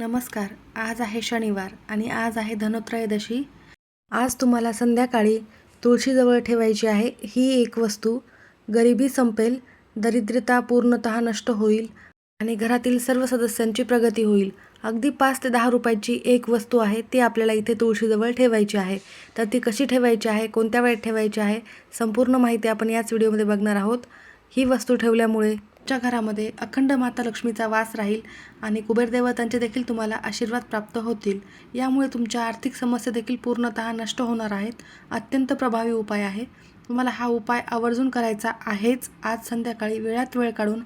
नमस्कार. आज आहे शनिवार आणि आज आहे धनोत्रयोदशी. आज तुम्हाला संध्याकाळी तुळशीजवळ ठेवायची आहे ही एक वस्तू. गरिबी संपेल दरिद्रता पूर्णतः नष्ट होईल आणि घरातील सर्व सदस्यांची प्रगती होईल. अगदी पाच ते दहा रुपयाची एक वस्तू आहे ती आपल्याला इथे तुळशीजवळ ठेवायची आहे. तर ती कशी ठेवायची आहे कोणत्या वेळेत ठेवायची आहे संपूर्ण माहिती आपण याच व्हिडिओमध्ये बघणार आहोत. ही वस्तू ठेवल्यामुळे तुमच्या घरामध्ये अखंड माता लक्ष्मीचा वास राहील आणि कुबेरदेवतांचे देखील तुम्हाला आशीर्वाद प्राप्त होतील. यामुळे तुमच्या आर्थिक समस्या देखील पूर्णतः नष्ट होणार आहेत. अत्यंत प्रभावी उपाय आहे. तुम्हाला हा उपाय आवर्जून करायचा आहेच. आज संध्याकाळी वेळात वेळ काढून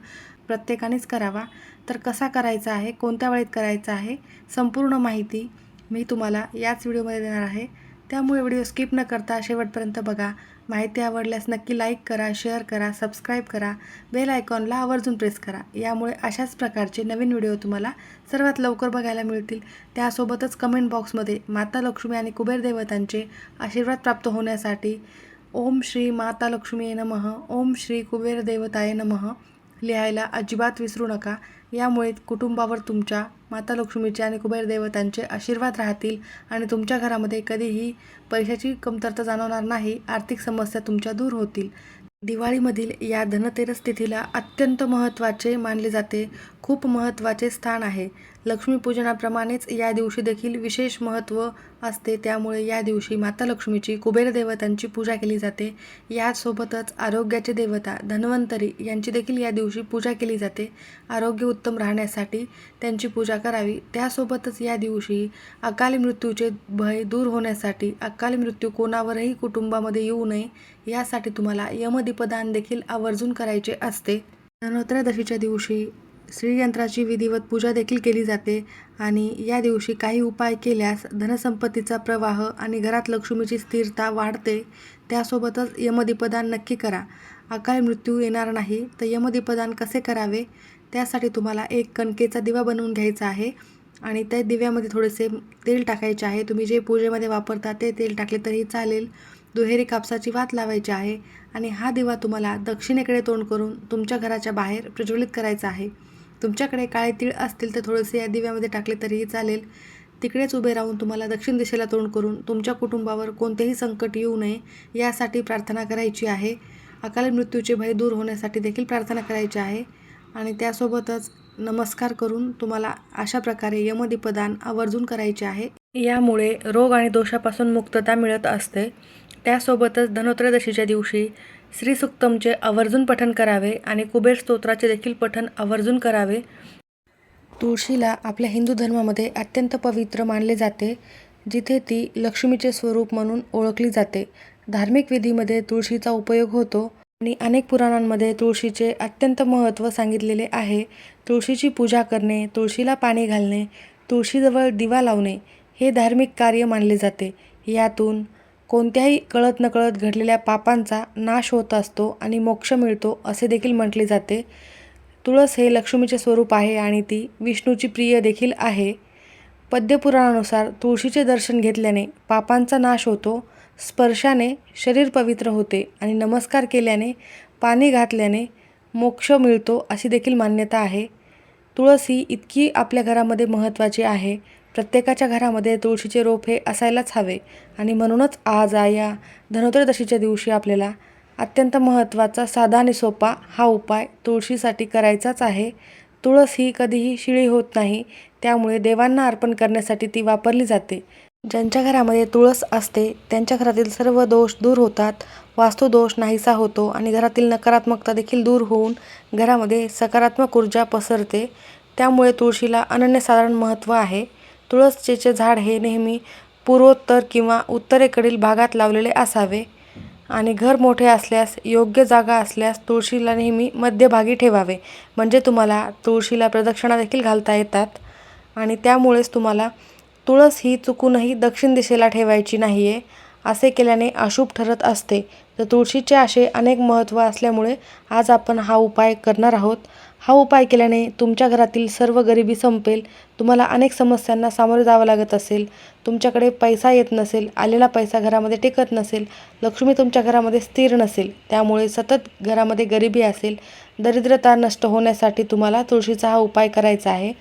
प्रत्येकानेच करावा. तर कसा करायचा आहे? कोणत्या वेळेत करायचा आहे? संपूर्ण माहिती मी तुम्हाला याच व्हिडिओमध्ये देणार आहे. त्यामुळे व्हिडिओ स्किप न करता शेवटपर्यंत बघा. माहिती आवडल्यास नक्की लाईक करा शेअर करा सबस्क्राईब करा. बेल आयकॉनला आवर्जून प्रेस करा. यामुळे अशाच प्रकारचे नवीन व्हिडिओ तुम्हाला सर्वात लवकर बघायला मिळतील. त्यासोबतच कमेंट बॉक्समध्ये माता लक्ष्मी आणि कुबेर देवतांचे आशीर्वाद प्राप्त होण्यासाठी ओम श्री माता लक्ष्मी नमः ओम श्री कुबेर देवताय नमः लिहायला अजिबात विसरू नका. यामुळे कुटुंबावर तुमच्या माता लक्ष्मीचे आणि कुबेर देवतांचे आशीर्वाद राहतील आणि तुमच्या घरामध्ये कधीही पैशाची कमतरता जाणवणार नाही आर्थिक समस्या तुमच्या दूर होतील. दिवाळीमधील या धनतेरस तिथीला अत्यंत महत्त्वाचे मानले जाते. खूप महत्त्वाचे स्थान आहे. लक्ष्मीपूजनाप्रमाणेच या दिवशी देखील विशेष महत्त्व असते. त्यामुळे या दिवशी माता लक्ष्मीची कुबेर देवतांची पूजा केली जाते. यासोबतच आरोग्याचे देवता धन्वंतरी यांची देखील या दिवशी पूजा केली जाते. आरोग्य उत्तम राहण्यासाठी त्यांची पूजा करावी. त्यासोबतच या दिवशी अकाली मृत्यूचे भय दूर होण्यासाठी अकाली मृत्यू कोणावरही कुटुंबामध्ये येऊ नये यासाठी तुम्हाला यमदीपदान देखील आवर्जून करायचे असते. धनोत्रयोदशीच्या दिवशी श्रीयंत्राची विधिवत पूजा देखील केली जाते आणि या दिवशी काही उपाय केल्यास धनसंपत्तीचा प्रवाह आणि घरात लक्ष्मीची स्थिरता वाढते. त्यासोबतच यमदीपदान नक्की करा. अकाल मृत्यू येणार नाही तर यमदीपदान कसे करावे? त्यासाठी तुम्हाला एक कणकेचा दिवा बनवून घ्यायचा आहे आणि त्या दिव्यामध्ये थोडेसे तेल टाकायचे आहे. तुम्ही जे पूजेमध्ये वापरता ते तेल टाकले तरी चालेल. दुहेरी कापसाची वात लावायची आहे आणि हा दिवा तुम्हाला दक्षिणेकडे तोंड करून तुमच्या घराच्या बाहेर प्रज्वलित करायचा आहे. तुमच्याकडे काळे तीळ असतील तर थोडेसे या दिव्यामध्ये टाकले तरीही चालेल. तिकडेच उभे राहून तुम्हाला दक्षिण दिशेला तोंड करून तुमच्या कुटुंबावर कोणतेही संकट येऊ नये यासाठी प्रार्थना करायची आहे. अकाली मृत्यूचे भय दूर होण्यासाठी देखील प्रार्थना करायची आहे. आणि त्यासोबतच नमस्कार करून तुम्हाला अशा प्रकारे यमदीपदान आवर्जून करायचे आहे. यामुळे रोग आणि दोषापासून मुक्तता मिळत असते. त्यासोबतच धनोत्रयोदशीच्या दिवशी श्रीसुक्तमचे आवर्जून पठन करावे आणि कुबेर स्तोत्राचे देखील पठन आवर्जून करावे. तुळशीला आपल्या हिंदू धर्मामध्ये अत्यंत पवित्र मानले जाते जिथे ती लक्ष्मीचे स्वरूप म्हणून ओळखली जाते. धार्मिक विधीमध्ये तुळशीचा उपयोग होतो आणि अनेक पुराणांमध्ये तुळशीचे अत्यंत महत्त्व सांगितलेले आहे. तुळशीची पूजा करणे तुळशीला पाणी घालणे तुळशीजवळ दिवा लावणे हे धार्मिक कार्य मानले जाते. यातून कोणत्याही कळत नकळत घडलेल्या पापांचा नाश होत असतो आणि मोक्ष मिळतो असे देखील म्हटले जाते. तुळस हे लक्ष्मीचे स्वरूप आहे आणि ती विष्णूची प्रिय देखील आहे. पद्यपुराणानुसार तुळशीचे दर्शन घेतल्याने पापांचा नाश होतो स्पर्शाने शरीर पवित्र होते आणि नमस्कार केल्याने पाणी घातल्याने मोक्ष मिळतो अशी देखील मान्यता आहे. तुळस ही इतकी आपल्या घरामध्ये महत्त्वाची आहे प्रत्येकाच्या घरामध्ये तुळशीचे रोप हे असायलाच हवे. आणि म्हणूनच आज या धनोत्रदशीच्या दिवशी आपल्याला अत्यंत महत्त्वाचा साधा आणि सोपा हा उपाय तुळशीसाठी करायचाच आहे. तुळस ही कधीही शिळी होत नाही त्यामुळे देवांना अर्पण करण्यासाठी ती वापरली जाते. ज्यांच्या घरामध्ये तुळस असते त्यांच्या घरातील सर्व दोष दूर होतात. वास्तुदोष नाहीसा होतो आणि घरातील नकारात्मकता देखील दूर होऊन घरामध्ये सकारात्मक ऊर्जा पसरते. त्यामुळे तुळशीला अनन्यसाधारण महत्त्व आहे. तुळसचे झाड हे नेहमी पूर्वोत्तर किंवा उत्तरेकडील भागात लावलेले असावे. आणि घर मोठे असल्यास योग्य जागा असल्यास तुळशीला नेहमी मध्यभागी ठेवावे. म्हणजे तुम्हाला तुळशीला प्रदक्षिणा देखील घालता येतात. आणि त्यामुळेच तुम्हाला तुळस ही चुकूनही दक्षिण दिशेला ठेवायची नाही आहे असे केल्याने अशुभ ठरत असते. तर तुळशीचे असे अनेक महत्त्व असल्यामुळे आज आपण हा उपाय करणार आहोत. हा उपाय केल्याने तुमच्या घरातील सर्व गरिबी संपेल. तुम्हाला अनेक समस्यांना सामोरे जावं लागत असेल. तुमच्याकडे पैसा येत नसेल आलेला पैसा घरामध्ये टिकत नसेल लक्ष्मी तुमच्या घरामध्ये स्थिर नसेल त्यामुळे सतत घरामध्ये गरिबी असेल दरिद्रता नष्ट होण्यासाठी तुम्हाला तुळशीचा हा उपाय करायचा आहे.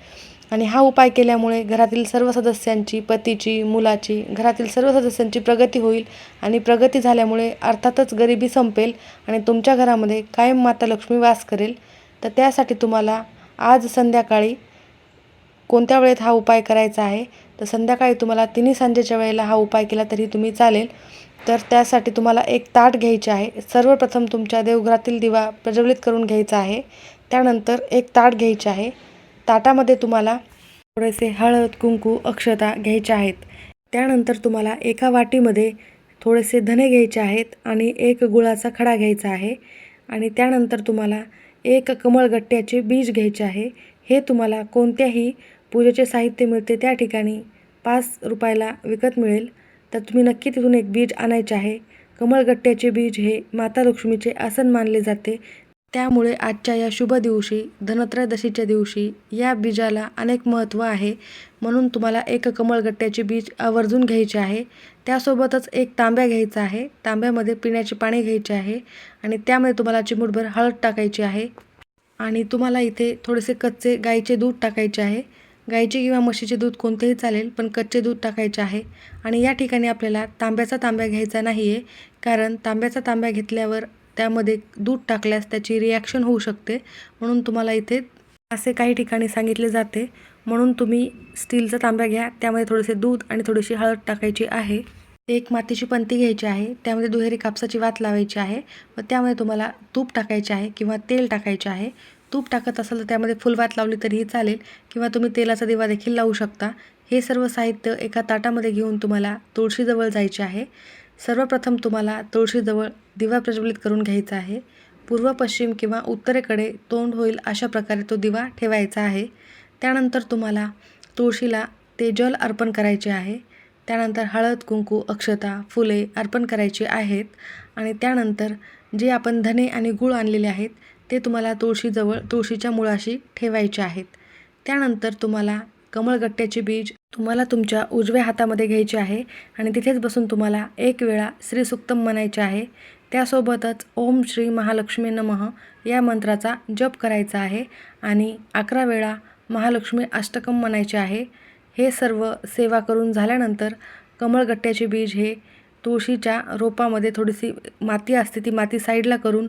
आणि हा उपाय केल्यामुळे घरातील सर्व सदस्यांची पतीची मुलाची घरातील सर्व सदस्यांची प्रगती होईल आणि प्रगती झाल्यामुळे अर्थातच गरिबी संपेल आणि तुमच्या घरामध्ये कायम माता लक्ष्मी वास करेल. तर त्यासाठी तुम्हाला आज संध्याकाळी कोणत्या वेळेत हा उपाय करायचा आहे? तर संध्याकाळी तुम्हाला तिन्ही सांजेच्या वेळेला हा उपाय केला तरी तुम्ही चालेल. तर त्यासाठी तुम्हाला एक ताट घ्यायचे आहे. सर्वप्रथम तुमच्या देवघरातील दिवा प्रज्वलित करून घ्यायचा आहे. त्यानंतर एक ताट घ्यायचे आहे. ताटामध्ये तुम्हाला थोडेसे हळद कुंकू अक्षता घ्यायच्या आहेत. त्यानंतर तुम्हाला एका वाटीमध्ये थोडेसे धने घ्यायचे आहेत आणि एक गुळाचा खडा घ्यायचा आहे. आणि त्यानंतर तुम्हाला एक कमळगट्ट्याचे बीज घ्यायचे आहे. हे तुम्हाला कोणत्याही पूजेचे साहित्य मिळते त्या ठिकाणी पाच रुपयाला विकत मिळेल. तर तुम्ही नक्की तिथून एक बीज आणायचे आहे. कमळगट्ट्याचे बीज हे माता लक्ष्मीचे आसन मानले जाते. त्यामुळे आजच्या या शुभ दिवशी धनत्रयोदशीच्या दिवशी या बीजाला अनेक महत्त्व आहे. म्हणून तुम्हाला एक कमळगट्ट्याचे बीज आवर्जून घ्यायचे आहे. त्यासोबतच एक तांब्या घ्यायचा आहे. तांब्यामध्ये पिण्याचे पाणी घ्यायचे आहे आणि त्यामध्ये तुम्हाला चिमूटभर हळद टाकायची आहे. आणि तुम्हाला इथे थोडेसे कच्चे गाईचे दूध टाकायचे आहे. गाईचे किंवा म्हशीचे दूध कोणतेही चालेल पण कच्चे दूध टाकायचे आहे. आणि या ठिकाणी आपल्याला तांब्याचा तांब्या घ्यायचा नाही आहे कारण तांब्याचा तांब्या घेतल्यावर त्यामध्ये दूध टाकल्यास त्याची रिॲक्शन होऊ शकते. म्हणून तुम्हाला इथे असे काही ठिकाणी सांगितले जाते. म्हणून तुम्ही स्टीलचा तांब्या घ्या. त्यामध्ये थोडेसे दूध आणि थोडीशी हळद टाकायची आहे. एक मातीची पंती घ्यायची आहे. त्यामध्ये दुहेरी कापसाची वात लावायची आहे. व त्यामध्ये तुम्हाला तूप टाकायचे आहे किंवा तेल टाकायचे आहे. तूप टाकत असाल तर त्यामध्ये फुलवात लावली तरीही चालेल. किंवा तुम्ही तेलाचा दिवा देखील लावू शकता. हे सर्व साहित्य एका ताटामध्ये घेऊन तुम्हाला तुळशीजवळ जायचे आहे. सर्वप्रथम तुम्हाला तुळशीजवळ दिवा प्रज्वलित करून घ्यायचा आहे. पूर्व पश्चिम किंवा उत्तरेकडे तोंड होईल अशा प्रकारे तो दिवा ठेवायचा आहे. त्यानंतर तुम्हाला तुळशीला ते जल अर्पण करायचे आहे. त्यानंतर हळद कुंकू अक्षता फुले अर्पण करायची आहेत. आणि त्यानंतर जे आपण धने आणि गूळ आणलेले आहेत ते तुम्हाला तुळशीजवळ तुळशीच्या मुळाशी ठेवायचे आहेत. त्यानंतर तुम्हाला कमळगट्ट्याचे बीज तुम्हाला तुमच्या उजव्या हातामध्ये घ्यायचे आहे आणि तिथेच बसून तुम्हाला एक वेळा श्रीसुक्तम म्हणायचे आहे. त्यासोबतच ओम श्री महालक्ष्मी नमः या मंत्राचा जप करायचा आहे आणि अकरा वेळा महालक्ष्मी अष्टकम म्हणायचे आहे. हे सर्व सेवा करून झाल्यानंतर कमळगट्ट्याचे बीज हे तुळशीच्या रोपामध्ये थोडीशी माती असते ती माती साईडला करून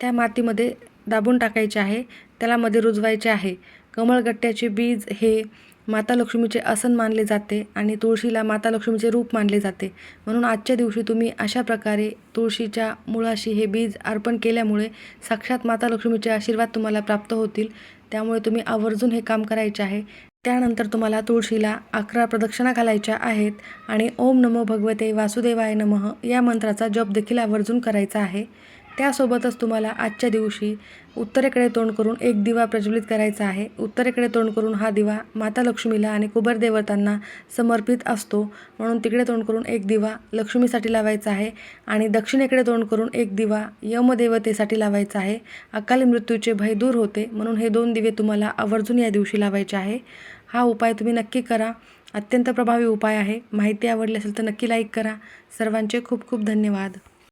त्या मातीमध्ये दाबून टाकायचे आहे. त्याला मध्ये रुजवायचे आहे. कमळगट्ट्याचे बीज हे माता लक्ष्मीचे आसन मानले जाते आणि तुळशीला माता लक्ष्मीचे रूप मानले जाते. म्हणून आजच्या दिवशी तुम्ही अशा प्रकारे तुळशीच्या मुळाशी हे बीज अर्पण केल्यामुळे साक्षात माता लक्ष्मीचे आशीर्वाद तुम्हाला प्राप्त होतील. त्यामुळे तुम्ही आवर्जून हे काम करायचे आहे. त्यानंतर तुम्हाला तुळशीला अकरा प्रदक्षिणा घालायच्या आहेत आणि ओम नमो भगवते वासुदेवाय नमः या मंत्राचा जप देखील आवर्जून करायचा आहे. त्यासोबतच तुम्हाला आजच्या दिवशी उत्तरेकडे तोंड करून एक दिवा प्रज्वलित करायचा आहे. उत्तरेकडे तोंड करून हा दिवा माता लक्ष्मीला आणि कुबेर देवतांना समर्पित असतो. म्हणून तिकडे तोंड करून एक दिवा लक्ष्मीसाठी लावायचा आहे आणि दक्षिणेकडे तोंड करून एक दिवा यमदेवतेसाठी लावायचा आहे. अकाली मृत्यूचे भय दूर होते. म्हणून हे दोन दिवे तुम्हाला आवर्जून या दिवशी लावायचे आहे. हा उपाय तुम्ही नक्की करा. अत्यंत प्रभावी उपाय आहे. माहिती आवडली असेल तर नक्की लाईक करा. सर्वांचे खूप खूप धन्यवाद.